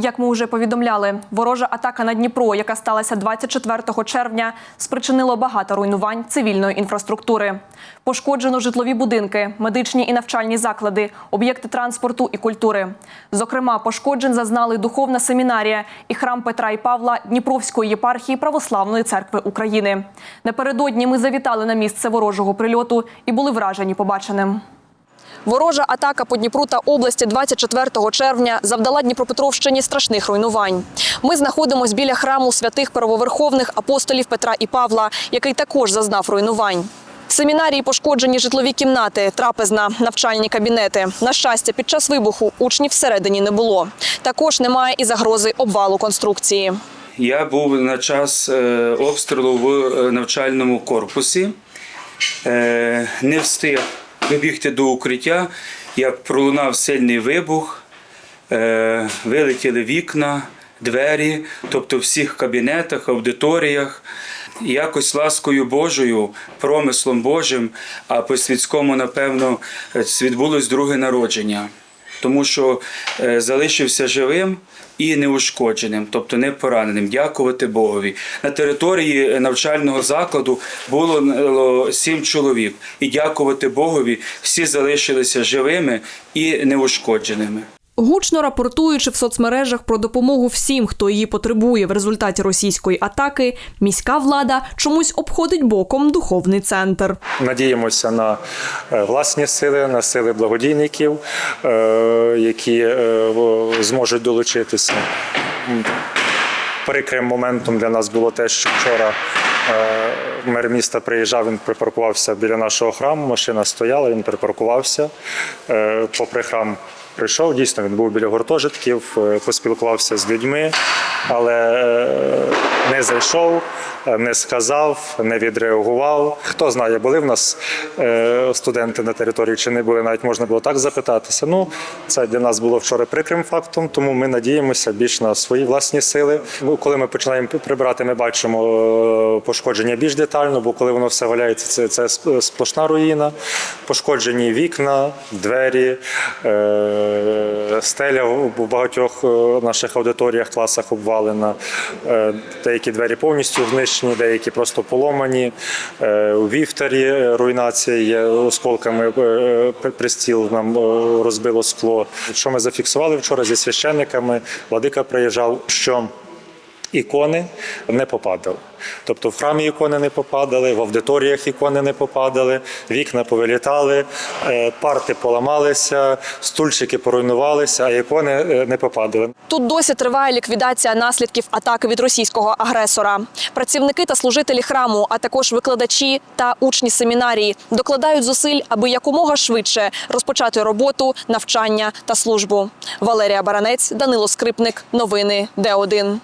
Як ми вже повідомляли, ворожа атака на Дніпро, яка сталася 24 червня, спричинила багато руйнувань цивільної інфраструктури. Пошкоджено житлові будинки, медичні і навчальні заклади, об'єкти транспорту і культури. Зокрема, пошкоджень зазнали духовна семінарія і храм Петра і Павла Дніпровської єпархії Православної церкви України. Напередодні ми завітали на місце ворожого прильоту і були вражені побаченим. Ворожа атака по Дніпру та області 24 червня завдала Дніпропетровщині страшних руйнувань. Ми знаходимося біля храму святих первоверховних апостолів Петра і Павла, який також зазнав руйнувань. Семінарії пошкоджені житлові кімнати, трапезна, навчальні кабінети. На щастя, під час вибуху учнів всередині не було. Також немає і загрози обвалу конструкції. Я був на час е, обстрілу в е, навчальному корпусі, Е, не встиг вибігти до укриття, як пролунав сильний вибух, Е, вилетіли вікна, двері, тобто в всіх кабінетах, аудиторіях. Якось ласкою Божою, промислом Божим, а по світському, напевно, е, відбулось друге народження тому що е, залишився живим і неушкодженим, тобто не пораненим. Дякувати Богові. На території навчального закладу було е, сім чоловік, і дякувати Богові, всі залишилися живими і неушкодженими. Гучно рапортуючи в соцмережах про допомогу всім, хто її потребує в результаті російської атаки, міська влада чомусь обходить боком духовний центр. Надіємося на е, власні сили, на сили благодійників, е, які е, зможуть долучитися. Прикрим моментом для нас було те, що вчора мер міста приїжджав, він припаркувався біля нашого храму, машина стояла, він припаркувався. Попри храм прийшов, дійсно він був біля гуртожитків, е, поспілкувався з людьми, але е, не зайшов, е, не сказав, не відреагував. Хто знає, були в нас студенти на території чи не були, навіть можна було так запитатися. Ну, це для нас було вчора прикрим фактом, тому ми надіємося більш на свої власні сили. Коли ми починаємо прибирати, ми бачимо пошкодження більш детально, бо коли воно все валяється, це, це сплошна руїна. Пошкоджені вікна, двері, е, стеля в багатьох е, наших аудиторіях, класах обвалена. Е, Деякі двері повністю знищені, деякі просто поломані. У вівтарі руйнація є осколками пристіл нам розбило скло. Що ми зафіксували вчора зі священниками, владика приїжджав, що ікони не попадали. Тобто в храмі ікони не попадали, в аудиторіях ікони не попадали, вікна повилітали, е, парти поламалися, стульчики поруйнувалися, а ікони е, не попадали. Тут досі триває ліквідація наслідків атаки від російського агресора. Працівники та служителі храму, а також викладачі та учні семінарії докладають зусиль, аби якомога швидше розпочати роботу, навчання та службу. Валерія Баранець, Данило Скрипник. Новини Д1.